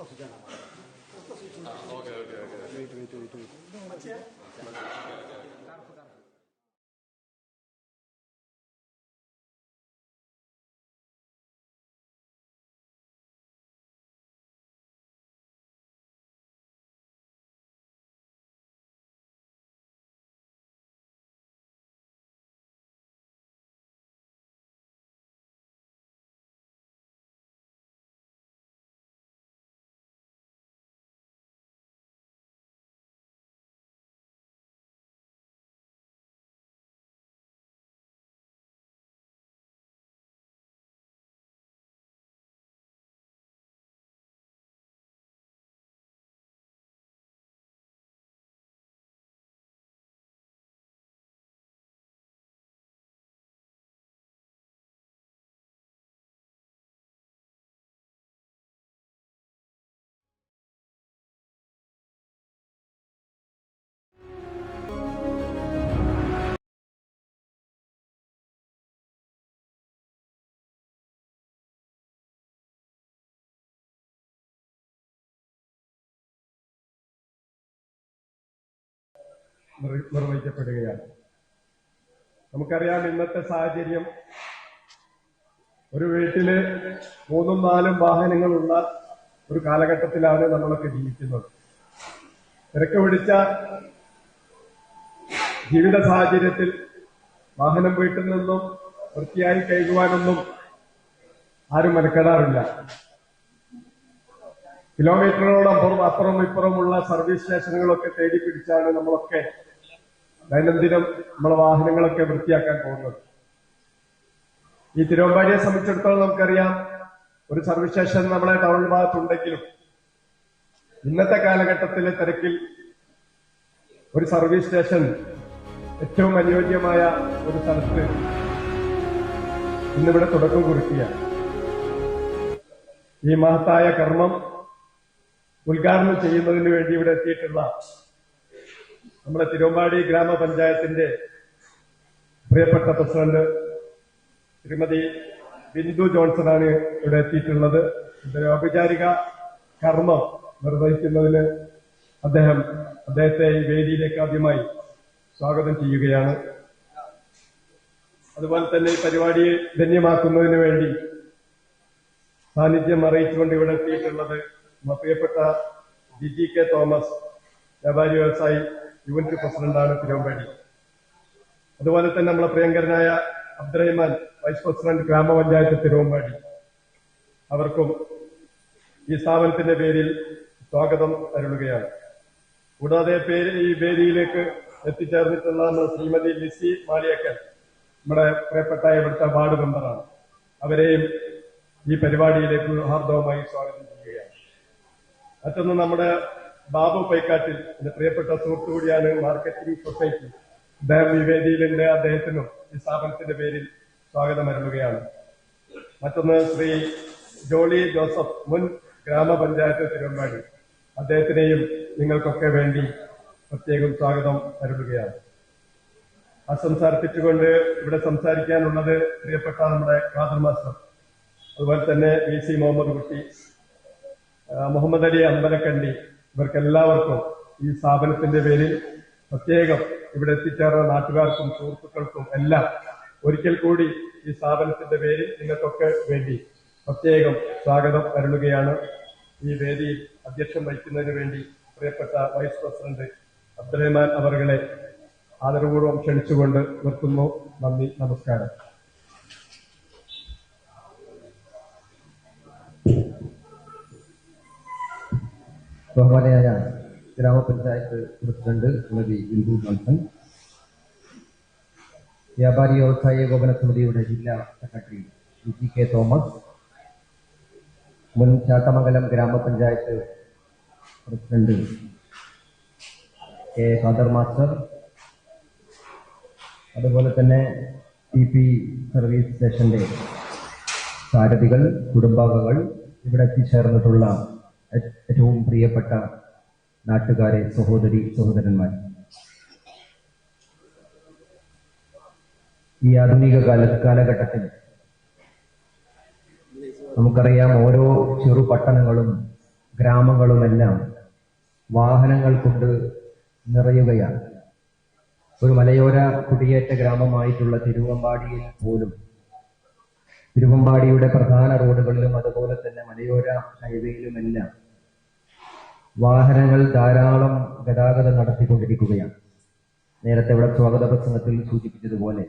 哦，是这样的。啊，OK OK OK。对对对对。നിർവഹിക്കപ്പെടുകയാണ്. നമുക്കറിയാം ഇന്നത്തെ സാഹചര്യം ഒരു വീട്ടിൽ മൂന്നും നാലും വാഹനങ്ങളുള്ള ഒരു കാലഘട്ടത്തിലാണ് നമ്മളൊക്കെ ജീവിക്കുന്നത്. തിരക്ക് പിടിച്ച ജീവിത സാഹചര്യത്തിൽ വാഹനം വീട്ടിൽ നിന്നും വൃത്തിയായി കഴുകുവാനൊന്നും ആരും മെനക്കെടാറില്ല. കിലോമീറ്ററുകളോളം അപ്പുറം അപ്പുറം ഇപ്പുറമുള്ള സർവീസ് സ്റ്റേഷനുകളൊക്കെ തേടി പിടിച്ചാണ് നമ്മളൊക്കെ ദൈനംദിനം നമ്മളെ വാഹനങ്ങളൊക്കെ വൃത്തിയാക്കാൻ പോകുന്നത്. ഈ തിരുവമ്പാടിയെ സംബന്ധിച്ചിടത്തോളം നമുക്കറിയാം ഒരു സർവീസ് സ്റ്റേഷൻ നമ്മളെ ടൗൺ ഭാഗത്തുണ്ടെങ്കിലും ഇന്നത്തെ കാലഘട്ടത്തിലെ തിരക്കിൽ ഒരു സർവീസ് സ്റ്റേഷൻ ഏറ്റവും അനുയോജ്യമായ ഒരു സ്ഥലത്ത് ഇന്നിവിടെ തുടക്കം കുറിക്കുകയാണ്. ഈ മഹത്തായ കർമ്മം ഉദ്ഘാടനം ചെയ്യുന്നതിന് വേണ്ടി ഇവിടെ എത്തിയിട്ടുള്ള നമ്മുടെ തിരുവമ്പാടി ഗ്രാമപഞ്ചായത്തിന്റെ പ്രിയപ്പെട്ട പ്രസിഡന്റ് ശ്രീമതി ബിന്ദു ജോൺസണാണ് ഇവിടെ എത്തിയിട്ടുള്ളത്. ഇതൊരു ഔപചാരിക കർമ്മം നിർവഹിക്കുന്നതിന് അദ്ദേഹം അദ്ദേഹത്തെ ഈ വേദിയിലേക്ക് ആദ്യമായി സ്വാഗതം ചെയ്യുകയാണ്. അതുപോലെ തന്നെ ഈ പരിപാടിയെ ധന്യമാക്കുന്നതിന് വേണ്ടി സാന്നിധ്യം അറിയിച്ചുകൊണ്ട് ഇവിടെ എത്തിയിട്ടുള്ളത് പ്രിയപ്പെട്ട ജിജി കെ തോമസ് വ്യാപാരി വ്യവസായി യൂണിറ്റ് പ്രസിഡന്റാണ് തിരുവമ്പാടി. അതുപോലെ തന്നെ നമ്മളെ പ്രിയങ്കരനായ അബ്ദുറഹിമാൻ വൈസ് പ്രസിഡന്റ് ഗ്രാമപഞ്ചായത്ത് തിരുവമ്പാടി. അവർക്കും ഈ സ്ഥാപനത്തിന്റെ പേരിൽ സ്വാഗതം അരുളുകയാണ്. കൂടാതെ പേര് ഈ വേദിയിലേക്ക് എത്തിച്ചേർന്നിട്ടുള്ള ശ്രീമതി ലിസി മാളിയക്കൽ നമ്മുടെ പ്രിയപ്പെട്ട ഇവിടുത്തെ വാർഡ് മെമ്പറാണ്. അവരെയും ഈ പരിപാടിയിലേക്ക് ഹാർദവമായി സ്വാഗതം ചെയ്യുകയാണ്. മറ്റൊന്ന് നമ്മുടെ ബാബു പൈക്കാട്ടിൽ എന്റെ പ്രിയപ്പെട്ട സുഹൃത്തു കൂടിയാണ് മാർക്കറ്റിംഗ് സൊസൈറ്റി അദ്ദേഹം ഈ വേദിയിലുണ്ട് അദ്ദേഹത്തിനും ഈ സ്ഥാപനത്തിന്റെ പേരിൽ സ്വാഗതം അരുളുകയാണ്. മറ്റൊന്ന് ശ്രീ ജോളി ജോസഫ് മുൻ ഗ്രാമപഞ്ചായത്ത് തിരുവമ്പാടി അദ്ദേഹത്തിനെയും നിങ്ങൾക്കൊക്കെ വേണ്ടി പ്രത്യേകം സ്വാഗതം അരുളുകയാണ്. ആ സംസാരിപ്പിച്ചുകൊണ്ട് ഇവിടെ സംസാരിക്കാനുള്ളത് പ്രിയപ്പെട്ട നമ്മുടെ ഖാദർ മാസ്റ്റർ അതുപോലെ തന്നെ വി സി മുഹമ്മദ് കുട്ടി മുഹമ്മദ് അലി അമ്പലക്കണ്ടി ഇവർക്കെല്ലാവർക്കും ഈ സ്ഥാപനത്തിന്റെ പേരിൽ പ്രത്യേകം ഇവിടെ എത്തിച്ചേർന്ന നാട്ടുകാർക്കും സുഹൃത്തുക്കൾക്കും എല്ലാം ഒരിക്കൽ കൂടി ഈ സ്ഥാപനത്തിന്റെ പേരിൽ നിങ്ങൾക്കൊക്കെ വേണ്ടി പ്രത്യേകം സ്വാഗതം അരുളുകയാണ്. ഈ വേദിയിൽ അധ്യക്ഷം വഹിക്കുന്നതിന് വേണ്ടി പ്രിയപ്പെട്ട വൈസ് പ്രസിഡന്റ് അബ്ദുറഹ്മാൻ അവരെ ആദരപൂർവം ക്ഷണിച്ചുകൊണ്ട് നിർത്തുന്നു. നന്ദി നമസ്കാരം. ബഹുമാനയായ ഗ്രാമപഞ്ചായത്ത് പ്രസിഡന്റ് ശ്രീമതി ബിന്ദു ജോൺസൺ വ്യാപാരി വ്യവസായ ഏകോപന സമിതിയുടെ ജില്ലാ സെക്രട്ടറി ജി കെ തോമസ് മുൻ ചാത്തമംഗലം ഗ്രാമപഞ്ചായത്ത് പ്രസിഡന്റ് കെ ഫാദർ മാസ്റ്റർ അതുപോലെ തന്നെ ടി പി സർവീസ് സ്റ്റേഷന്റെ സാരഥികൾ കുടുംബാംഗങ്ങൾ ഇവിടെ എത്തിച്ചേർന്നിട്ടുള്ള ഏറ്റവും പ്രിയപ്പെട്ട നാട്ടുകാരെ സഹോദരി സഹോദരന്മാർ. ഈ ആധുനിക കാല കാലഘട്ടത്തിൽ നമുക്കറിയാം ഓരോ ചെറു പട്ടണങ്ങളും ഗ്രാമങ്ങളുമെല്ലാം വാഹനങ്ങൾ കൊണ്ട് നിറയുകയാണ്. ഒരു മലയോര കുടിയേറ്റ ഗ്രാമമായിട്ടുള്ള തിരുവമ്പാടിയിൽ പോലും തിരുവമ്പാടിയുടെ പ്രധാന റോഡുകളിലും അതുപോലെ തന്നെ മലയോര ഹൈവേയിലുമെല്ലാം വാഹനങ്ങൾ ധാരാളം ഗതാഗതം നടത്തിക്കൊണ്ടിരിക്കുകയാണ്. നേരത്തെ ഇവിടെ സ്വാഗത പ്രസംഗത്തിൽ സൂചിപ്പിച്ചതുപോലെ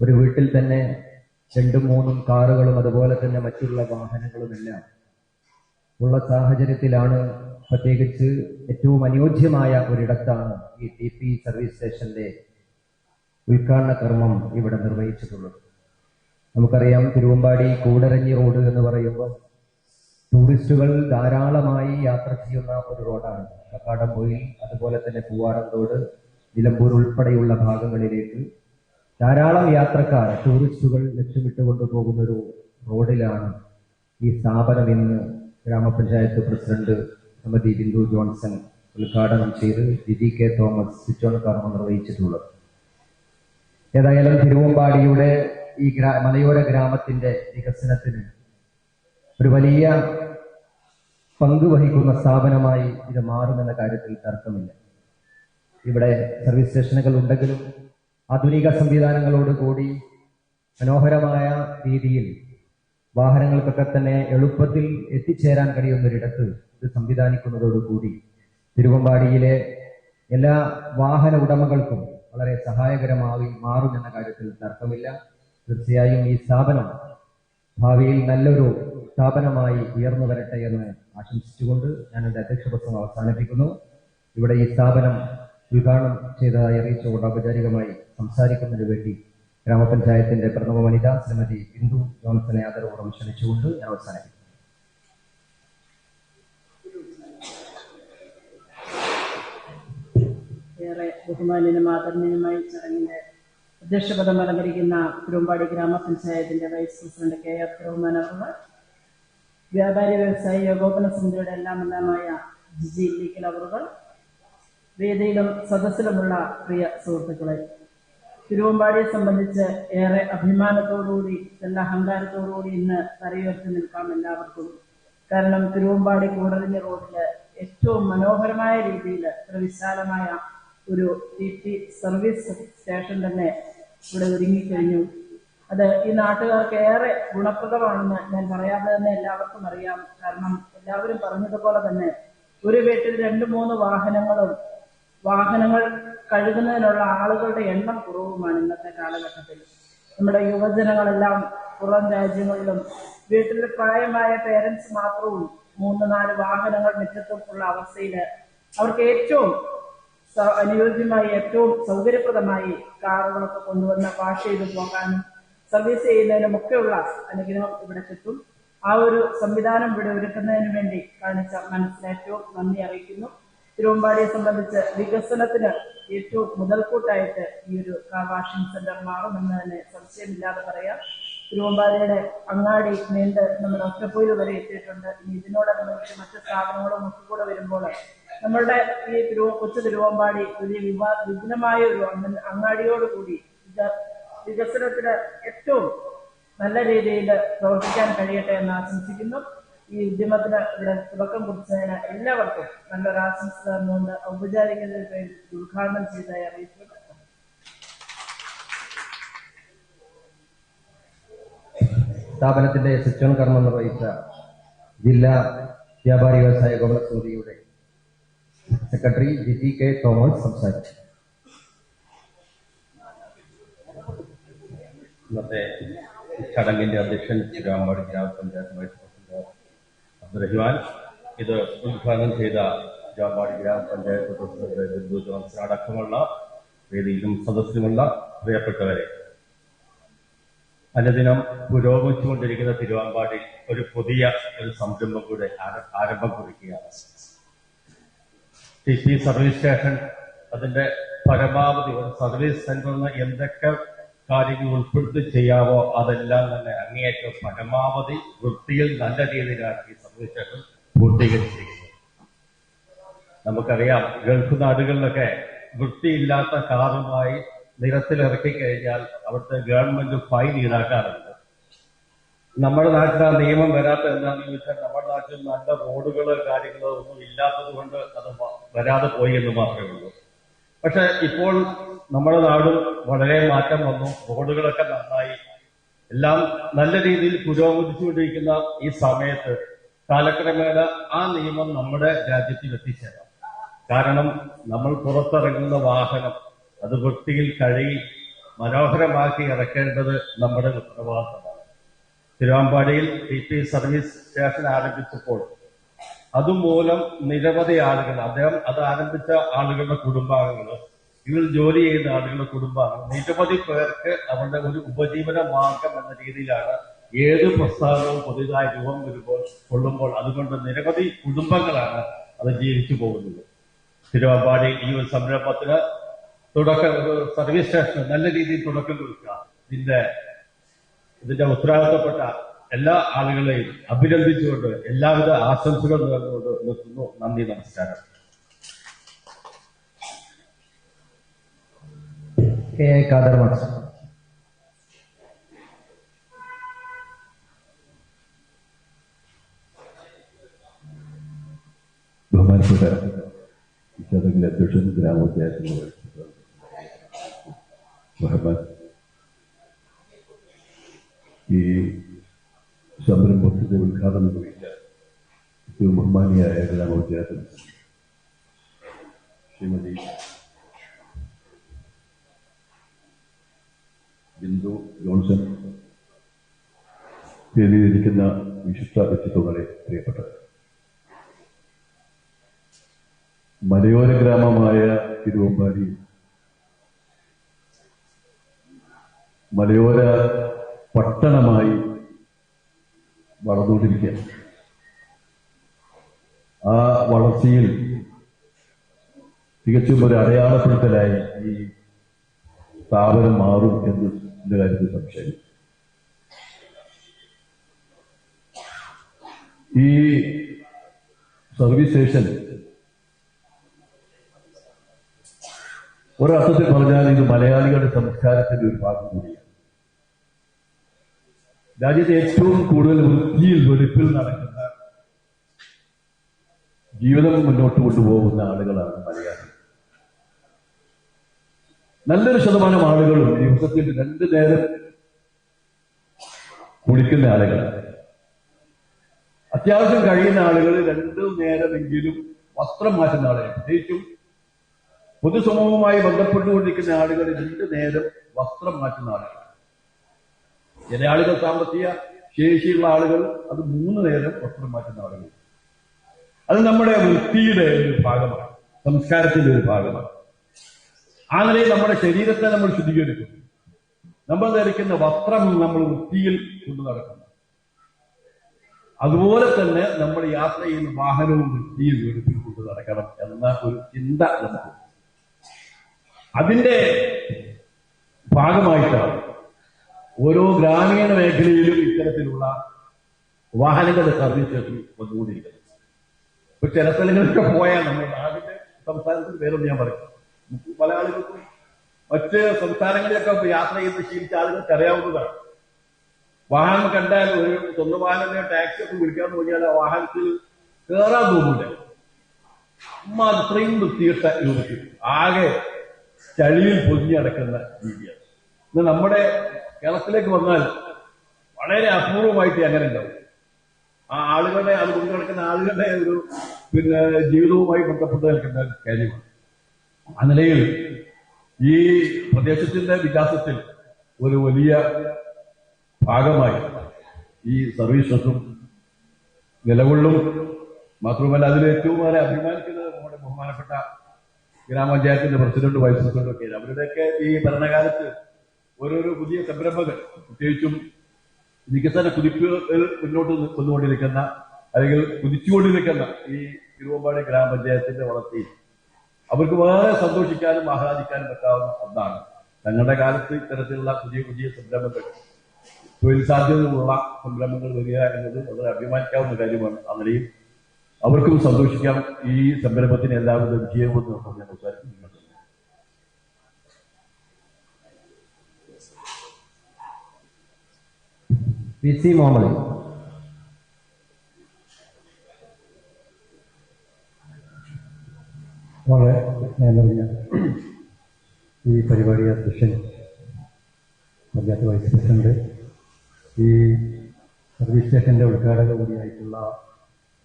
ഒരു വീട്ടിൽ തന്നെ രണ്ടും മൂന്നും കാറുകളും അതുപോലെ തന്നെ മറ്റുള്ള വാഹനങ്ങളും എല്ലാം ഉള്ള സാഹചര്യത്തിലാണ് പ്രത്യേകിച്ച് ഏറ്റവും അനുയോജ്യമായ ഒരിടത്താണ് ഈ ടി പി സർവീസ് സ്റ്റേഷന്റെ ഉദ്ഘാടന കർമ്മം ഇവിടെ നിർവഹിച്ചിട്ടുള്ളത്. നമുക്കറിയാം തിരുവമ്പാടി കൂടരഞ്ഞി റോഡ് എന്ന് പറയുമ്പോൾ ടൂറിസ്റ്റുകൾ ധാരാളമായി യാത്ര ചെയ്യുന്ന ഒരു റോഡാണ്. കക്കാടംപൊയിൽ അതുപോലെ തന്നെ പൂവാറന്തോട് നിലമ്പൂർ ഉൾപ്പെടെയുള്ള ഭാഗങ്ങളിലേക്ക് ധാരാളം യാത്രക്കാർ ടൂറിസ്റ്റുകൾ ലക്ഷ്യമിട്ട് കൊണ്ടുപോകുന്ന ഒരു റോഡിലാണ് ഈ സ്ഥാപനം ഇന്ന് ഗ്രാമപഞ്ചായത്ത് പ്രസിഡന്റ് ശ്രീമതി ബിന്ദു ജോൺസൺ ഉദ്ഘാടനം ചെയ്ത് Jiji K Thomas switch on കർമ്മം നിർവഹിച്ചിട്ടുള്ളത്. ഏതായാലും തിരുവമ്പാടിയുടെ ഈ ഗ്രാ മലയോര ഗ്രാമത്തിന്റെ വികസനത്തിന് ഒരു വലിയ പങ്ക് വഹിക്കുന്ന സ്ഥാപനമായി ഇത് മാറുമെന്ന കാര്യത്തിൽ തർക്കമില്ല. ഇവിടെ സർവീസ് സ്റ്റേഷനുകൾ ഉണ്ടെങ്കിലും ആധുനിക സംവിധാനങ്ങളോട് കൂടി മനോഹരമായ രീതിയിൽ വാഹനങ്ങൾക്കൊക്കെ തന്നെ എളുപ്പത്തിൽ എത്തിച്ചേരാൻ കഴിയുന്നൊരിടത്ത് ഇത് സംവിധാനിക്കുന്നതോടുകൂടി തിരുവമ്പാടിയിലെ എല്ലാ വാഹന ഉടമകൾക്കും വളരെ സഹായകരമായി മാറുമെന്ന കാര്യത്തിൽ തർക്കമില്ല. തീർച്ചയായും ഈ സ്ഥാപനം ഭാവിയിൽ നല്ലൊരു സ്ഥാപനമായി ഉയർന്നു വരട്ടെ എന്ന് ആശംസിച്ചുകൊണ്ട് ഞാൻ എന്റെ അധ്യക്ഷപത്രം അവസാനിപ്പിക്കുന്നു. ഇവിടെ ഈ സ്ഥാപനം ഉദ്ഘാടനം ചെയ്തതായി അറിയിച്ചുകൊണ്ട് ഔപചാരികമായി സംസാരിക്കുന്നതിന് വേണ്ടി ഗ്രാമപഞ്ചായത്തിന്റെ പ്രഥമ വനിത ശ്രീമതി ബിന്ദു ജോൺസനെ ആദരവോടം ക്ഷണിച്ചുകൊണ്ട് ഞാൻ അവസാനിപ്പിക്കുന്നു. ഏറെ ബഹുമാന്യനും ആദരണീയമായി ചടങ്ങിന്റെ അധ്യക്ഷപദം അലങ്കരിക്കുന്ന തിരുവമ്പാടി ഗ്രാമപഞ്ചായത്തിന്റെ vice president K R Rahman വ്യാപാരി വ്യവസായി ഏകോപന സമിതിയുടെ എല്ലാം എല്ലാമായ ജിജി ലീക്കൽ അവറുകൾ. വേദിയിലും സദസ്സിലുമുള്ള പ്രിയ സുഹൃത്തുക്കളെ തിരുവമ്പാടിയെ സംബന്ധിച്ച് ഏറെ അഭിമാനത്തോടുകൂടി നല്ല അഹങ്കാരത്തോടുകൂടി ഇന്ന് തലയുയർത്തി നിൽക്കാം എല്ലാവർക്കും. കാരണം തിരുവമ്പാടി കൂടറിഞ്ഞ റോഡിൽ ഏറ്റവും മനോഹരമായ രീതിയിൽ വിശാലമായ ഒരു ടി സർവീസ് സ്റ്റേഷൻ തന്നെ ഇവിടെ ഒരുങ്ങിക്കഴിഞ്ഞു. അത് ഈ നാട്ടുകാർക്ക് ഏറെ ഗുണപ്രദമാണെന്ന് ഞാൻ പറയാതെ തന്നെ എല്ലാവർക്കും അറിയാം. കാരണം എല്ലാവരും പറഞ്ഞതുപോലെ തന്നെ ഒരു വീട്ടിൽ രണ്ട് മൂന്ന് വാഹനങ്ങളും വാഹനങ്ങൾ കഴുകുന്നതിനുള്ള ആളുകളുടെ എണ്ണം കുറവുമാണ് ഇന്നത്തെ കാലഘട്ടത്തിൽ. നമ്മുടെ യുവജനങ്ങളെല്ലാം പുറം രാജ്യങ്ങളിലും വീട്ടിൽ പ്രായമായ പേരൻസ് മാത്രവും മൂന്ന് നാല് വാഹനങ്ങൾ മുറ്റത്തും അവസ്ഥയിൽ അവർക്ക് ഏറ്റവും അനുയോജ്യമായി ഏറ്റവും സൗകര്യപ്രദമായി കാറുകളൊക്കെ കൊണ്ടുവന്ന് വാഷ് ചെയ്ത് പോകാനും സർവീസ് ചെയ്യുന്നതിനും ഒക്കെയുള്ള അനുഗ്രഹം ഇവിടെ കിട്ടും. ആ ഒരു സംവിധാനം ഇവിടെ ഒരുക്കുന്നതിന് വേണ്ടി കാണിച്ച മനസ്സിന് ഏറ്റവും നന്ദി അറിയിക്കുന്നു. തിരുവമ്പാടിയെ സംബന്ധിച്ച് വികസനത്തിന് ഏറ്റവും മുതൽക്കൂട്ടായിട്ട് ഈ ഒരു കാർ വാഷിംഗ് സെന്റർ മാറുമെന്ന് തന്നെ സംശയമില്ലാതെ പറയാം. തിരുവമ്പാടിയുടെ അങ്ങാടി നീണ്ട് നമ്മുടെ ഒറ്റപ്പൊയിൽ വരെ എത്തിയിട്ടുണ്ട്. ഇനി ഇതിനോടനുബന്ധിച്ച് മറ്റ് സ്ഥാപനങ്ങളും ഒക്കെ കൂടെ വരുമ്പോൾ നമ്മളുടെ ഈ തിരു കൊച്ചു തിരുവമ്പാടി വലിയ വിവാ വിഘ്നമായ ഒരു അങ്ങ- അങ്ങാടിയോടുകൂടി വികസനത്തിന് ഏറ്റവും നല്ല രീതിയിൽ പ്രവർത്തിക്കാൻ കഴിയട്ടെ എന്ന് ആശംസിക്കുന്നു. ഈ ഉദ്യമത്തിന് ഇവിടെ തുടക്കം കുറിച്ചതിന് എല്ലാവർക്കും നല്ലൊരു ആശംസ തന്നുകൊണ്ട് ഔപചാരിക ഉദ്ഘാടനം ചെയ്തതായി അറിയിച്ചിട്ടുണ്ട് സ്ഥാപനത്തിന്റെ ശിക്ഷണ കർമ്മം നിർവഹിച്ച ജില്ലാ വ്യാപാരി വ്യവസായ ഗവൺമെന്റ് സമിതിയുടെ സെക്രട്ടറി ജിജി കെ തോമസ് സംസാരിച്ചു. ഇന്നത്തെ ചടങ്ങിന്റെ അധ്യക്ഷൻ തിരുവാമ്പാടി ഗ്രാമപഞ്ചായത്ത് വൈസ് പ്രസിഡന്റ് അബ്ദുറഹിമാൻ ഇത് ഉദ്ഘാടനം ചെയ്ത തിരുവാമ്പാടി ഗ്രാമപഞ്ചായത്ത് പ്രസിഡന്റ് ബിന്ദു ജോൺസൺ അടക്കമുള്ള വേദിയിലും സദസ്സിലുമുള്ള പ്രിയപ്പെട്ടവരെ അനുദിനം പുരോഗമിച്ചുകൊണ്ടിരിക്കുന്ന തിരുവാമ്പാടി ഒരു പുതിയ ഒരു സംരംഭം കൂടെ ആര- ആരംഭം കുറിക്കുകയാണ്. ടി പി സർവീസ് സ്റ്റേഷൻ അതിന്റെ പരമാവധി സർവീസ് സെന്ററിന് എന്തൊക്കെ കാര്യങ്ങൾ ഉൾപ്പെടുത്തി ചെയ്യാവോ അതെല്ലാം തന്നെ അങ്ങേയറ്റം പരമാവധി വൃത്തിയിൽ നല്ല രീതിയിലാണ് ഈ സർവീസ് സ്റ്റേഷൻ പൂർത്തീകരിച്ചിരിക്കുന്നത്. നമുക്കറിയാം ഗൾഫ് നാടുകളിലൊക്കെ വൃത്തിയില്ലാത്ത കാറുമായി നിരത്തിലിറക്കി കഴിഞ്ഞാൽ അവിടുത്തെ ഗവൺമെന്റ് ഫൈൻ ഈടാക്കാറുണ്ട്. നമ്മുടെ നാട്ടിൽ ആ നിയമം വരാത്ത എന്താണെന്ന് ചോദിച്ചാൽ നമ്മുടെ നാട്ടിൽ നല്ല റോഡുകൾ കാര്യങ്ങളോ ഒന്നും ഇല്ലാത്തത് കൊണ്ട് അത് വരാതെ പോയി എന്ന് മാത്രമേ ഉള്ളൂ. പക്ഷെ ഇപ്പോൾ നമ്മുടെ നാടും വളരെ മാറ്റം വന്നു. റോഡുകളൊക്കെ നന്നായി. എല്ലാം നല്ല രീതിയിൽ പുരോഗമിച്ചുകൊണ്ടിരിക്കുന്ന ഈ സമയത്ത് കാലക്രമേണ ആ നിയമം നമ്മുടെ രാജ്യത്തിൽ എത്തിച്ചേരാം. കാരണം നമ്മൾ പുറത്തിറങ്ങുന്ന വാഹനം അത് വൃത്തിയിൽ കഴുകി മനോഹരമാക്കി ഇറക്കേണ്ടത് നമ്മുടെ ഉത്തരവാദിത്തമാണ്. തിരുവമ്പാടിയിൽ ടി പി സർവീസ് സ്റ്റേഷൻ ആരംഭിച്ചപ്പോൾ അതുമൂലം നിരവധി ആളുകൾ അദ്ദേഹം അത് ആരംഭിച്ച ആളുകളുടെ കുടുംബാംഗങ്ങൾ ഇവർ ജോലി ചെയ്യുന്ന ആളുകളുടെ കുടുംബാംഗങ്ങൾ നിരവധി പേർക്ക് അവരുടെ ഒരു ഉപജീവന മാർഗം എന്ന രീതിയിലാണ് ഏത് പ്രസ്ഥാനവും പുതിയതായി രൂപം വരുമ്പോൾ കൊള്ളുമ്പോൾ അതുകൊണ്ട് നിരവധി കുടുംബങ്ങളാണ് അത് ജീവിച്ചു പോകുന്നത്. തിരുവമ്പാടി ഈ ഒരു സംരംഭത്തിന് തുടക്കം ഒരു സർവീസ് സ്റ്റേഷന് നല്ല രീതിയിൽ തുടക്കം കൊടുക്കുക ഇതിന്റെ ഇതിന്റെ ഉത്തരവാദിത്തപ്പെട്ട എല്ലാ ആളുകളെയും അഭിനന്ദിച്ചുകൊണ്ട് എല്ലാവിധ ആശംസകൾ നേർന്നുകൊണ്ട് നിർത്തുന്നു. നന്ദി നമസ്കാരം. K A Khader master. ബഹുമാനപ്പെട്ട അധ്യക്ഷൻ ഗ്രാമപഞ്ചായത്തിന് മുഹമ്മദ് ഈ സംരംഭത്തിന്റെ ഉദ്ഘാടനം നിർവഹിച്ച ഏറ്റവും ബഹുമാനിയായ ഗ്രാമപഞ്ചായത്ത് ശ്രീമതി ബിന്ദു ജോൺസൺ വേദിയിലിരിക്കുന്ന വിശിഷ്ട വ്യക്തിത്വങ്ങളെ പ്രിയപ്പെട്ടത് മലയോര ഗ്രാമമായ തിരുവമ്പാടി മലയോര പട്ടണമായി വളർന്നുകൊണ്ടിരിക്കുകയാണ് ആ വളർച്ചയിൽ തികച്ചും ഒരു അടയാളപ്പെടുത്തലായി ഈ സ്ഥാപനം മാറും എന്നതിന്റെ കാര്യത്തിൽ സംശയം. ഈ സർവീസ് സ്റ്റേഷൻ ഒരർത്ഥത്തിൽ പറഞ്ഞാൽ ഇത് മലയാളികളുടെ സംസ്കാരത്തിന്റെ ഒരു ഭാഗം കൂടിയാണ്. രാജ്യത്തെ ഏറ്റവും കൂടുതൽ വൃത്തിയിൽ വെളുപ്പിൽ നടക്കുന്ന ജീവിതം മുന്നോട്ട് കൊണ്ടുപോകുന്ന ആളുകളാണ് മലയാളി. നല്ലൊരു ശതമാനം ആളുകളും ദിവസത്തിൽ രണ്ടു നേരം കുളിക്കുന്ന ആളുകൾ അത്യാവശ്യം കഴിയുന്ന ആളുകൾ രണ്ടു നേരമെങ്കിലും വസ്ത്രം മാറ്റുന്ന ആളുകൾ. പ്രത്യേകിച്ചും പൊതുസമൂഹവുമായി ബന്ധപ്പെട്ടുകൊണ്ടിരിക്കുന്ന ആളുകൾ രണ്ടു നേരം വസ്ത്രം മാറ്റുന്ന ആളുകൾ. ചില ആളുകൾ സാമ്പത്തിക ശേഷിയുള്ള ആളുകൾ അത് മൂന്ന് നേരം വസ്ത്രം മാറ്റുന്ന ആളുകൾ. അത് നമ്മുടെ വൃത്തിയുടെ ഒരു ഭാഗമാണ്. സംസ്കാരത്തിന്റെ ഒരു ഭാഗമാണ്. ആ നിലയിൽ നമ്മുടെ ശരീരത്തെ നമ്മൾ ശുദ്ധീകരിക്കുന്നു. നമ്മൾ ധരിക്കുന്ന വസ്ത്രം നമ്മൾ വൃത്തിയിൽ കൊണ്ടു നടക്കുന്നു. അതുപോലെ തന്നെ നമ്മൾ യാത്ര ചെയ്യുന്ന വാഹനവും വൃത്തിയിൽ വെളുപ്പിൽ കൊണ്ടു നടക്കണം എന്ന ഒരു ചിന്ത നമുക്ക്. അതിന്റെ ഭാഗമായിട്ടാണ് ഓരോ ഗ്രാമീണ മേഖലയിലും ഇത്തരത്തിലുള്ള വാഹനങ്ങളുടെ സർവീസ് വന്നുകൊണ്ടിരിക്കുന്നത് ഇപ്പൊ ചില സ്ഥലങ്ങളിലൊക്കെ പോയാൽ നമ്മുടെ നാടിന്റെ സംസ്ഥാനത്തിന് പേരൊന്നും ഞാൻ പറയും. പല ആളുകൾക്കും മറ്റ് സംസ്ഥാനങ്ങളിലൊക്കെ യാത്ര ചെയ്ത് ശീലിച്ച ആളുകൾക്ക് അറിയാവുന്നതാണ്. വാഹനം കണ്ടാൽ ഒരു സ്വന്തം വാഹനം ടാക്സി ഒക്കെ വിളിക്കാന്ന് പറഞ്ഞാൽ ആ വാഹനത്തിൽ കയറാൻ തോന്നില്ല അമ്മ അത്രയും വൃത്തിയിട്ട രൂപത്തിൽ. ആകെ ചളിയിൽ പൊതിഞ്ഞടക്കുന്ന രീതിയാണ്. ഇന്ന് നമ്മുടെ കേരളത്തിലേക്ക് വന്നാൽ വളരെ അപൂർവമായിട്ട് അങ്ങനെ ഉണ്ടാവും. ആ ആളുകളുടെ അത് കൊണ്ടു നടക്കുന്ന ആളുകളുടെ ഒരു പിന്നെ ജീവിതവുമായി ബന്ധപ്പെട്ട് നിൽക്കുന്ന കാര്യമാണ്. ആ നിലയിൽ ഈ പ്രദേശത്തിന്റെ വികാസത്തിൽ ഒരു വലിയ ഭാഗമായി ഈ സർവീസസും നിലകൊള്ളും. മാത്രമല്ല അതിൽ ഏറ്റവും വളരെ അഭിമാനിക്കുന്നത് നമ്മുടെ ബഹുമാനപ്പെട്ട ഗ്രാമപഞ്ചായത്തിന്റെ പ്രസിഡന്റ് വൈസ് പ്രസിഡന്റ് ഒക്കെ അവരുടെയൊക്കെ ഈ ഭരണകാലത്ത് ഓരോരോ പുതിയ സംരംഭങ്ങൾ. പ്രത്യേകിച്ചും വികസന കുതിപ്പുകൾ മുന്നോട്ട് വന്നുകൊണ്ടിരിക്കുന്ന അല്ലെങ്കിൽ കുതിച്ചുകൊണ്ടിരിക്കുന്ന ഈ തിരുവമ്പാടി ഗ്രാമപഞ്ചായത്തിന്റെ വളർച്ചയിൽ അവർക്ക് വളരെ സന്തോഷിക്കാനും ആഹ്ലാദിക്കാനും പറ്റാവുന്ന ഒന്നാണ്. തങ്ങളുടെ കാലത്ത് ഇത്തരത്തിലുള്ള പുതിയ പുതിയ സംരംഭങ്ങൾ തൊഴിൽ സാധ്യതയുള്ള സംരംഭങ്ങൾ വരിക എന്നത് വളരെ അഭിമാനിക്കാവുന്ന കാര്യമാണ്. അങ്ങനെയും അവർക്കും സന്തോഷിക്കാം. ഈ സംരംഭത്തിന് എല്ലാവരും വിജയമെന്ന് ഞാൻ ഉദ്ദേശിക്കുന്നുണ്ട് പി സി മുഹമ്മദ്. വളരെ നിറഞ്ഞ ഈ പരിപാടി അധ്യക്ഷൻ പഞ്ചായത്ത് വൈസ് പ്രസിഡന്റ് ഈ സർവീസ് സ്റ്റേഷന്റെ ഉദ്ഘാടക കൂടിയായിട്ടുള്ള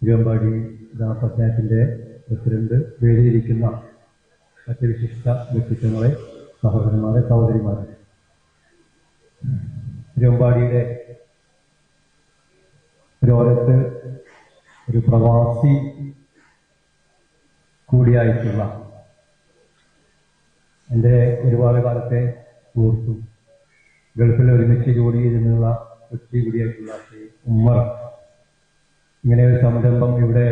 തിരുവമ്പാടി ഗ്രാമപഞ്ചായത്തിന്റെ പ്രസിഡന്റ് വേദിയിരിക്കുന്ന മറ്റ് വിശിഷ്ട വ്യക്തിത്വങ്ങളെ സഹോദരന്മാരെ സഹോദരിമാരെ. തിരുവമ്പാടിയുടെ ഒരോരത്ത് ഒരു പ്രവാസി കൂടിയായിട്ടുള്ള എന്റെ ഒരുപാട് കാലത്തെ സുഹൃത്തും ഗൾഫിൽ ഒരുമിച്ച് ജോലി ചെയ്തിരുന്നുള്ള വ്യക്തി കൂടിയായിട്ടുള്ള ഉമ്മർ. ഇങ്ങനെ ഒരു സംരംഭം ഇവിടെ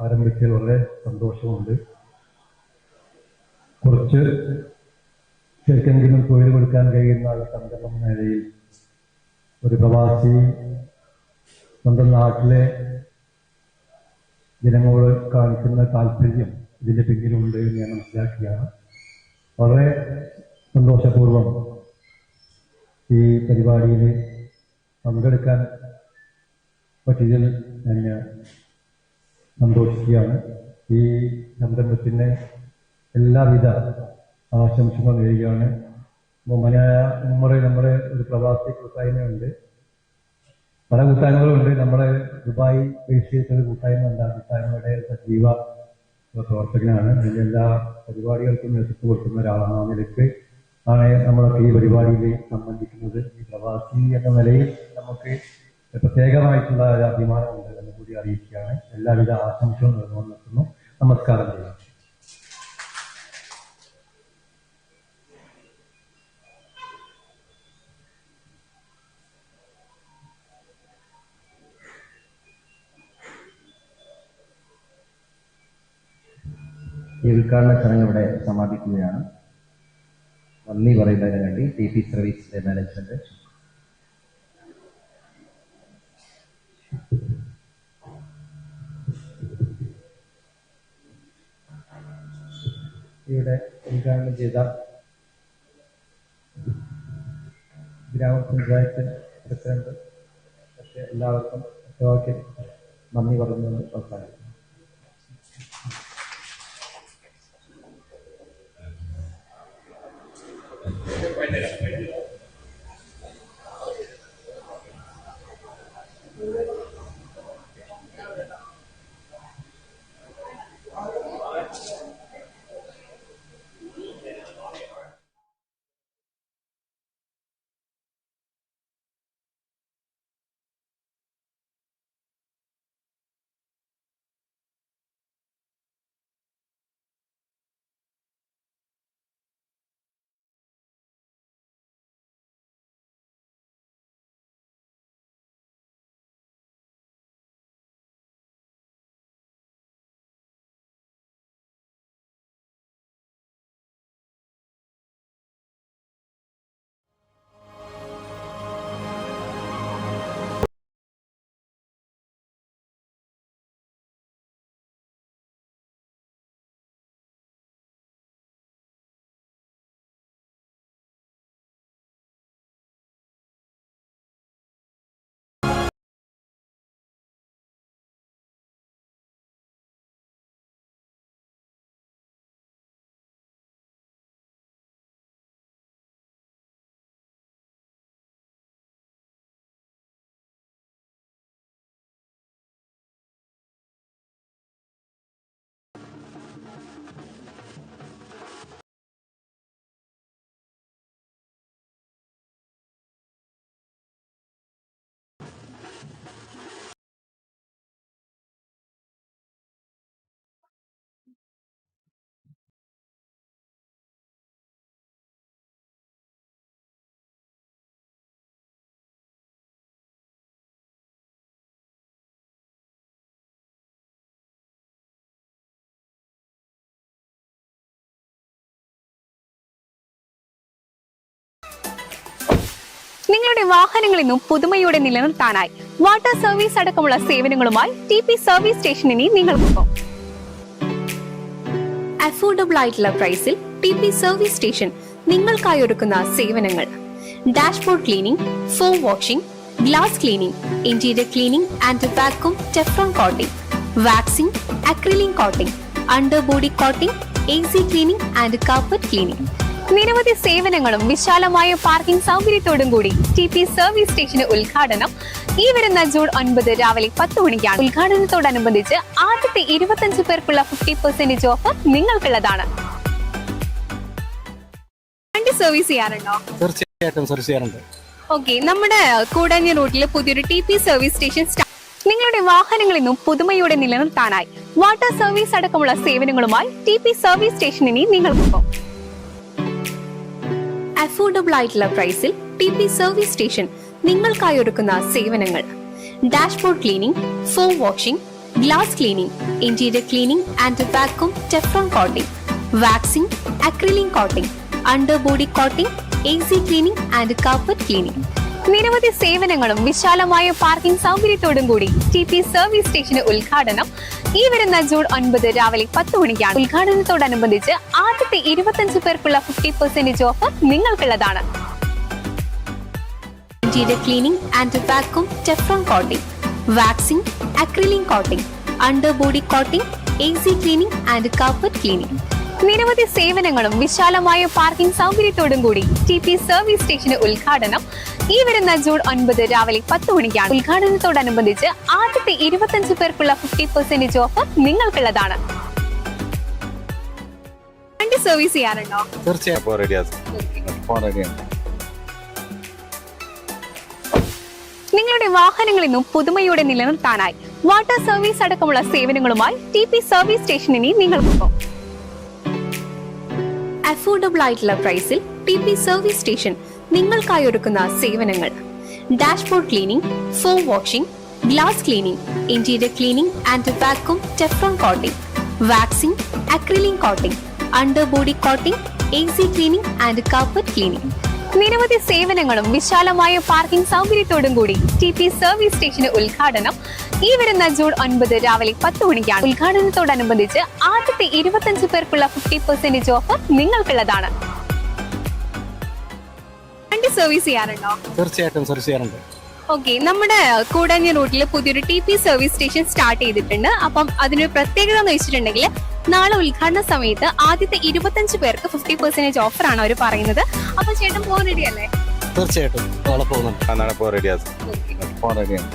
ആരംഭിച്ചതിൽ വളരെ സന്തോഷമുണ്ട്. കുറച്ച് ശരിക്കെങ്കിലും തൊഴിൽ കൊടുക്കാൻ കഴിയുന്ന സംരംഭം നിലയിൽ ഒരു പ്രവാസി സ്വന്തം നാട്ടിലെ ജനങ്ങളോട് കാണിക്കുന്ന താല്പര്യം ഇതിന്റെ പിന്നിലുണ്ട് എന്ന് ഞാൻ മനസ്സിലാക്കിയാണ്. വളരെ സന്തോഷപൂർവം ഈ പരിപാടിയിൽ പങ്കെടുക്കാൻ പറ്റിയതിൽ ഞാൻ സന്തോഷിക്കുകയാണ്. ഈ സംരംഭത്തിന് എല്ലാവിധ ആശംസകൾ നേരുകയാണ്. മലയാള ഉമ്മറെ നമ്മുടെ ഒരു പ്രവാസി കൂട്ടായ്മയുണ്ട്. പല കൂട്ടായ്മകളുണ്ട്. നമ്മുടെ ദുബായ് ബേസ് കൂട്ടായ്മ ആ കൂട്ടായ്മയുടെ സജീവ പ്രവർത്തകനാണ്. അതിന്റെ എല്ലാ പരിപാടികൾക്കും നേതൃത്വം കൊടുക്കുന്ന ഒരാളാണ് ആ നിലയ്ക്ക്. ആണ് നമ്മളൊക്കെ ഈ പരിപാടിയിൽ സംബന്ധിക്കുന്നത്. ഈ പ്രവാസി എന്ന നിലയിൽ നമുക്ക് പ്രത്യേകമായിട്ടുള്ള ഒരു അഭിമാനമുണ്ട് എന്ന് കൂടി അറിയിക്കുകയാണ്. എല്ലാവിധ ആശംസകളും നിർത്തുന്നു. നമസ്കാരം ചെയ്യാം ഈ ഉദ്ഘാടന ചടങ്ങ് ഇവിടെ സമാപിക്കുകയാണ്? നന്ദി പറയുന്നതിന് വേണ്ടി ടി പി സർവീസ് മാനേജ്മെന്റ്. ഇവിടെ ഉദ്ഘാടനം ചെയ്ത ഗ്രാമപഞ്ചായത്ത് പ്രസിഡന്റ് എല്ലാവർക്കും നന്ദി പറഞ്ഞു അവസാനിക്കുന്നു നിങ്ങളുടെ വാഹനങ്ങൾ ഇന്നും പുതുമയോടെ നിലനിർത്താനായി വാട്ടർ സർവീസ് അടക്കമുള്ള സേവനങ്ങളുമായി ടി പി സർവീസ് സ്റ്റേഷൻ ഇനി നിങ്ങൾക്കൊപ്പം അഫോർഡബിൾ ആയിട്ടുള്ള പ്രൈസിൽ ടി പി സർവീസ് സ്റ്റേഷൻ നിങ്ങൾക്കായി ഒരുക്കുന്ന സേവനങ്ങൾ. Dashboard cleaning foam washing glass cleaning interior cleaning and vacuum Teflon coating waxing acrylic coating under body coating A C cleaning and carpet cleaning നിരവധി സേവനങ്ങളും വിശാലമായ പാർക്കിംഗ് സൗകര്യത്തോടും കൂടി ടി പി സർവീസ് സ്റ്റേഷന് ഉദ്ഘാടനം ഈ വരുന്ന ജൂൺ ഒൻപത് രാവിലെ പത്ത് മണിക്കാണ്. ഉദ്ഘാടനത്തോടനുബന്ധിച്ച് ആദ്യത്തെ ഇരുപത്തഞ്ച് പേർക്കുള്ള ഫിഫ്റ്റി പെർസെന്റേജ് ഓഫർ നിങ്ങൾക്കുള്ളതാണ്. വണ്ടി സർവീസ് ചെയ്യാറുണ്ടോ? തീർച്ചയായിട്ടും സർവീസ് ചെയ്യാറുണ്ട്. ഓക്കെ നമ്മുടെ കൂടാഞ്ഞ റൂട്ടിൽ പുതിയൊരു ടി പി സർവീസ് സ്റ്റേഷൻ സ്റ്റാ- നിങ്ങളുടെ വാഹനങ്ങൾ ഇന്നും പുതുമയോടെ നിലനിർത്താനായി വാട്ടർ സർവീസ് അടക്കമുള്ള സേവനങ്ങളുമായി ടി പി സർവീസ് സ്റ്റേഷൻ ഇനി നിങ്ങൾക്കൊപ്പം അഫോർഡബിൾ ആയിട്ടുള്ള പ്രൈസിൽ ടി പി സർവീസ് സ്റ്റേഷൻ നിങ്ങൾക്കായി ഒരുക്കുന്ന സേവനങ്ങൾ. Dashboard cleaning foam washing glass cleaning interior cleaning and vacuum Teflon coating waxing acrylic coating under body coating A C cleaning and carpet cleaning നിരവധി സേവനങ്ങളും വിശാലമായ പാർക്കിംഗ് സൗകര്യത്തോടും കൂടി ടി പി സർവീസ് സ്റ്റേഷന് ഉദ്ഘാടനം. ഈ വരുന്ന ജൂൺ ഒൻപത് രാവിലെ പത്ത് മണിക്കാണ്. ഉദ്ഘാടനത്തോടനുബന്ധിച്ച് ആദ്യത്തെ ഇരുപത്തഞ്ച് പേർക്കുള്ള fifty percentage offer നിങ്ങൾക്കുള്ളതാണ്. Cleaning and vacuum Teflon coating waxing acrylic coating under body coating A C cleaning and carpet cleaning. നിരവധി സേവനങ്ങളും വിശാലമായ പാർക്കിംഗ് സൗകര്യത്തോടും കൂടി ടി പി സർവീസ് സ്റ്റേഷന് ഉദ്ഘാടനം. ഈ വരുന്ന ജൂൺ ഒൻപത് രാവിലെ പത്ത് മണിക്കാണ്. ഉദ്ഘാടനത്തോടനുബന്ധിച്ച് ആദ്യത്തെ ഇരുപത്തഞ്ച് പേർക്കുള്ള ഫിഫ്റ്റി പെർസെന്റേജ് ഓഫർ നിങ്ങൾക്കുള്ളതാണ്. വണ്ടി സർവീസ് ചെയ്യാറുണ്ടോ? നിങ്ങളുടെ വാഹനങ്ങൾ ഇന്നും പുതുമയോടെ നിലനിർത്താനായി വാട്ടർ സർവീസ് അടക്കമുള്ള സേവനങ്ങളുമായി ടി പി സർവീസ് സ്റ്റേഷൻ ഇനി നിങ്ങൾക്കൊപ്പം അഫോർഡബിൾ ആയിട്ടുള്ള പ്രൈസിൽ ടി പി സർവീസ് സ്റ്റേഷൻ നിങ്ങൾക്കായി ഒരുക്കുന്ന സേവനങ്ങൾ. Dashboard cleaning foam washing glass cleaning interior cleaning and vacuum Teflon coating waxing acrylic coating under body coating A C cleaning and carpet cleaning നിരവധി സേവനങ്ങളും വിശാലമായ പാർക്കിംഗ് സൗകര്യത്തോടും കൂടി ടി പി സർവീസ് സ്റ്റേഷന് ഉദ്ഘാടനം ഈ വരുന്ന ജൂൺ ഒൻപത് രാവിലെ പത്ത് മണിക്കാണ്. ഉദ്ഘാടനത്തോടനുബന്ധിച്ച് ആദ്യത്തെ ഇരുപത്തഞ്ച് പേർക്കുള്ള ഫിഫ്റ്റി പെർസെന്റേജ് ഓഫർ നിങ്ങൾക്കുള്ളതാണ്. സർവീസ് ചെയ്യാറുണ്ടോ? തീർച്ചയായിട്ടും സർവീസ് ചെയ്യാറുണ്ട്. ഓക്കെ നമ്മുടെ കൂടഞ്ഞ റൂട്ടിൽ പുതിയൊരു T P service station start ചെയ്തിട്ടുണ്ട്. അപ്പം അതിനൊരു പ്രത്യേകത എന്ന് വെച്ചിട്ടുണ്ടെങ്കിൽ നാളെ ഉദ്ഘാടന സമയത്ത് ആദ്യത്തെ ഇരുപത്തഞ്ച് പേർക്ക് ഫിഫ്റ്റി പെർസെന്റേജ് ഓഫർ ആണ് അവർ പറയുന്നത്. അപ്പൊ ചേട്ടൻ പോകാൻ റെഡി അല്ലേ? തീർച്ചയായിട്ടും. നാളെ പോകുന്നുണ്ട്. നാളെ പോ റെഡിയാ പോകാൻ റെഡിയാണ്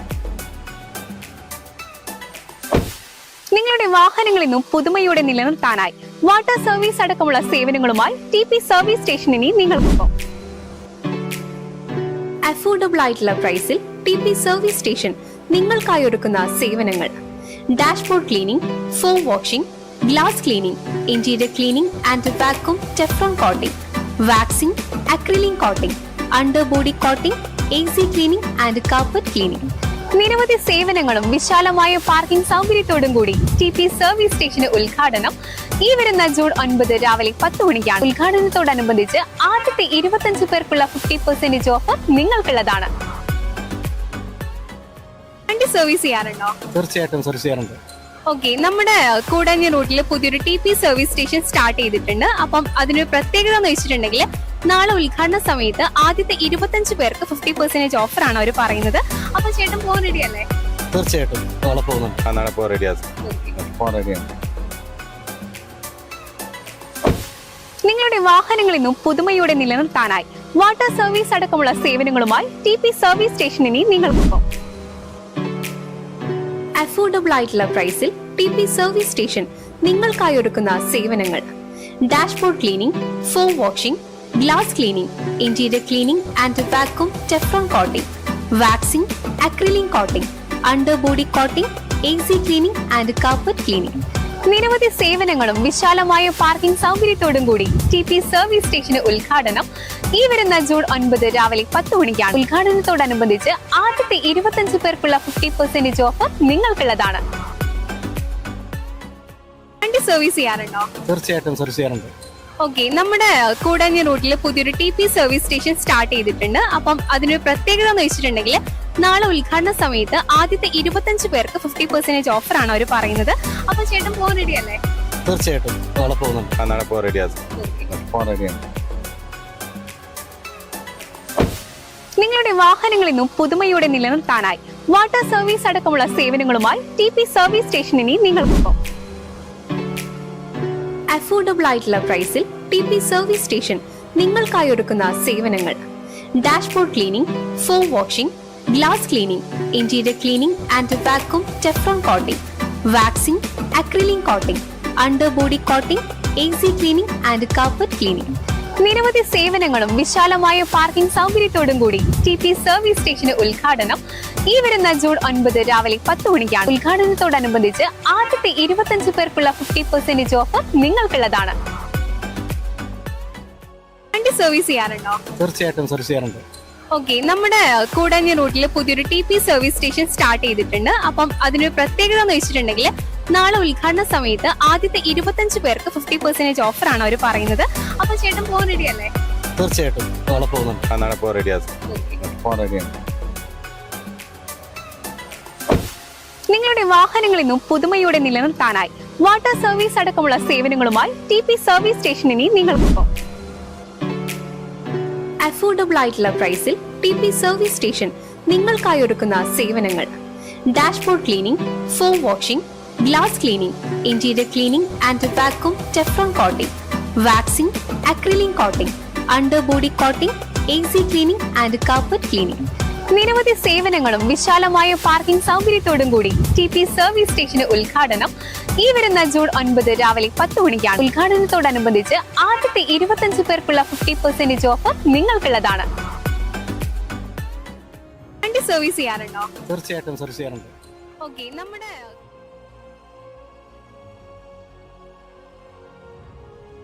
നിങ്ങളുടെ വാഹനങ്ങൾ ഇന്നും പുതുമയോടെ നിലനിർത്താനായി. വാട്ടർ സർവീസ് അടക്കമുള്ള സേവനങ്ങളുമായി ടി പി സർവീസ് സ്റ്റേഷനിനെ നിങ്ങൾക്കൊപ്പം. അഫോർഡബിൾ ആയിട്ടുള്ള പ്രൈസിൽ ടി പി സർവീസ് സ്റ്റേഷൻ നിങ്ങൾക്കായി ഒരുക്കുന്ന സേവനങ്ങൾ. Dashboard cleaning foam washing glass cleaning interior cleaning and vacuum Teflon coating waxing acrylic coating under body coating A C cleaning and carpet cleaning നിരവധി സേവനങ്ങളും വിശാലമായ പാർക്കിംഗ് സൗകര്യത്തോടും കൂടി ടി പി സർവീസ് സ്റ്റേഷന് ഉദ്ഘാടനം ഈ വരുന്ന ജൂൺ ഒൻപത് രാവിലെ പത്ത് മണിക്കാണ്. ഉദ്ഘാടനത്തോടനുബന്ധിച്ച് ആദ്യത്തെ ഇരുപത്തഞ്ച് പേർക്കുള്ള ഫിഫ്റ്റി പെർസെന്റേജ് ഓഫർ നിങ്ങൾക്കുള്ളതാണ്. സർവീസ് ചെയ്യാറുണ്ടോ? തീർച്ചയായിട്ടും സർവീസ് ചെയ്യാറുണ്ട്. ഓക്കെ നമ്മുടെ കൂടഞ്ഞ റൂട്ടിൽ പുതിയൊരു T P service station start ചെയ്തിട്ടുണ്ട്. അപ്പം അതിനൊരു പ്രത്യേകത എന്ന് വെച്ചിട്ടുണ്ടെങ്കിൽ നാളെ ഉദ്ഘാടന സമയത്ത് ആദ്യത്തെ ഇരുപത്തഞ്ച് പേർക്ക് ഫിഫ്റ്റി പെർസെന്റേജ് ഓഫർ ആണ് അവർ പറയുന്നത്. അപ്പൊ ചേട്ടൻ പോകാൻ റെഡി അല്ലേ? തീർച്ചയായിട്ടും. നാളെ പോകുന്നുണ്ട്. നാളെ പോ റെഡിയാ പോകാൻ റെഡിയാണ് നിങ്ങളുടെ വാഹനങ്ങൾ ഇന്നും പുതുമയോടെ നിലനിർത്താനായി വാട്ടർ സർവീസ് അടക്കമുള്ള സേവനങ്ങളുമായി ടി പി സർവീസ് സ്റ്റേഷൻ ഇനി നിങ്ങൾക്കൊപ്പം അഫോർഡബിൾ ആയിട്ടുള്ള പ്രൈസിൽ ടി പി സർവീസ് സ്റ്റേഷൻ നിങ്ങൾക്കായി ഒരുക്കുന്ന സേവനങ്ങൾ. Dashboard cleaning foam washing glass cleaning interior cleaning and vacuum Teflon coating waxing acrylic coating under body coating A C cleaning and carpet cleaning നിരവധി സേവനങ്ങളും വിശാലമായ പാർക്കിംഗ് സൗകര്യത്തോടും കൂടി ടി പി സർവീസ് സ്റ്റേഷന് ഉദ്ഘാടനം ഈ വരുന്ന ജൂൺ ഒൻപത് രാവിലെ പത്ത് മണിക്കാണ്. ഉദ്ഘാടനത്തോടനുബന്ധിച്ച് ആദ്യത്തെ ഇരുപത്തഞ്ച് പേർക്കുള്ള ഫിഫ്റ്റി പെർസെന്റേജ് ഓഫർ നിങ്ങൾക്കുള്ളതാണ്. വണ്ടി സർവീസ് ചെയ്യാറുണ്ടോ? തീർച്ചയായിട്ടും സർവീസ് ചെയ്യാറുണ്ട്. ഓക്കെ നമ്മുടെ കൂടാഞ്ഞ റൂട്ടിൽ പുതിയൊരു T P service station start ചെയ്തിട്ടുണ്ട്. അപ്പം അതിനൊരു പ്രത്യേകത എന്ന് വെച്ചിട്ടുണ്ടെങ്കിൽ നാളെ ഉദ്ഘാടന സമയത്ത് ആദ്യത്തെ ഇരുപത്തഞ്ച് പേർക്ക് ഫിഫ്റ്റി പെർസെന്റേജ് ഓഫർ ആണ് അവർ പറയുന്നത്. അപ്പൊ ചേട്ടൻ പോകാൻ റെഡി അല്ലേ? തീർച്ചയായിട്ടും. നാളെ പോകുന്നുണ്ട്. ആ നാളെ പോ റെഡിയാ പോകാൻ റെഡിയാണ് നിങ്ങളുടെ വാഹനങ്ങൾ ഇന്നും പുതുമയോടെ നിലനിർത്താനായി വാട്ടർ സർവീസ് അടക്കമുള്ള സേവനങ്ങളുമായി ടി പി സർവീസ് സ്റ്റേഷനിനി നിങ്ങൾക്കൊപ്പം അഫോർഡബിൾ ആയിട്ടുള്ള പ്രൈസിൽ ടി പി സർവീസ് സ്റ്റേഷൻ നിങ്ങൾക്കായി ഒരുക്കുന്ന സേവനങ്ങൾ. Dashboard cleaning foam washing glass cleaning interior cleaning and vacuum Teflon coating waxing acrylic coating under body coating A C cleaning and carpet cleaning നിരവധി സേവനങ്ങളും വിശാലമായ പാർക്കിംഗ് സൗകര്യത്തോടും കൂടി ടി പി സർവീസ് സ്റ്റേഷന് ഉദ്ഘാടനം ഈ വരുന്ന ജൂൺ ഒൻപത് രാവിലെ പത്ത് മണിക്കാണ്. ഉദ്ഘാടനത്തോടനുബന്ധിച്ച് ആദ്യത്തെ ഇരുപത്തഞ്ച് പേർക്കുള്ള ഫിഫ്റ്റി പെർസെന്റേജ് ഓഫർ നിങ്ങൾക്കുള്ളതാണ്. വണ്ടി സർവീസ് ചെയ്യാറുണ്ടോ? തീർച്ചയായിട്ടും സർവീസ് ചെയ്യാറുണ്ട്. ഓക്കെ നമ്മുടെ കൂടഞ്ഞ റൂട്ടിൽ പുതിയൊരു T P service station start ചെയ്തിട്ടുണ്ട്. അപ്പം അതിനൊരു പ്രത്യേകത എന്ന് വെച്ചിട്ടുണ്ടെങ്കിൽ നാളെ ഉദ്ഘാടന സമയത്ത് ആദ്യത്തെ ഇരുപത്തഞ്ച് പേർക്ക് ഫിഫ്റ്റി പെർസെന്റേജ് ഓഫർ ആണ് അവർ പറയുന്നത്. അപ്പൊ ചേട്ടൻ പോകാൻ റെഡി അല്ലേ? തീർച്ചയായിട്ടും. നാളെ പോകുന്നുണ്ട്. പോകാൻ റെഡിയാണ് നിങ്ങളുടെ വാഹനങ്ങൾ ഇന്നും പുതുമയോടെ നിലനിർത്താനായി വാട്ടർ സർവീസ് അടക്കമുള്ള സേവനങ്ങളുമായി ടി പി സർവീസ് സ്റ്റേഷനിനെ നിങ്ങൾക്കൊപ്പം. അഫോർഡബിൾ ആയിട്ടുള്ള പ്രൈസിൽ ടി പി സർവീസ് സ്റ്റേഷൻ നിങ്ങൾക്കായി ഒരുക്കുന്ന സേവനങ്ങൾ. Dashboard cleaning foam washing glass cleaning interior cleaning and vacuum Teflon coating waxing acrylic coating under body coating A C cleaning and carpet cleaning നിരവധി സേവനങ്ങളും വിശാലമായ പാർക്കിംഗ് സൗകര്യത്തോടും കൂടി ടി പി സർവീസ് സ്റ്റേഷന്റെ ഉദ്ഘാടനം ഈ വരുന്ന ജൂൺ ഒൻപത് രാവിലെ പത്ത് മണിക്കാണ്. ഉദ്ഘാടനത്തോടനുബന്ധിച്ച് ആദ്യത്തെ ഇരുപത്തഞ്ച് പേർക്കുള്ള ഫിഫ്റ്റി പെർസെന്റേജ് ഓഫർ നിങ്ങൾക്കുള്ളതാണ്. സർവീസ് ചെയ്യാറുണ്ടോ? തീർച്ചയായിട്ടും സർവീസ് ചെയ്യാറുണ്ട്. ഓക്കെ നമ്മുടെ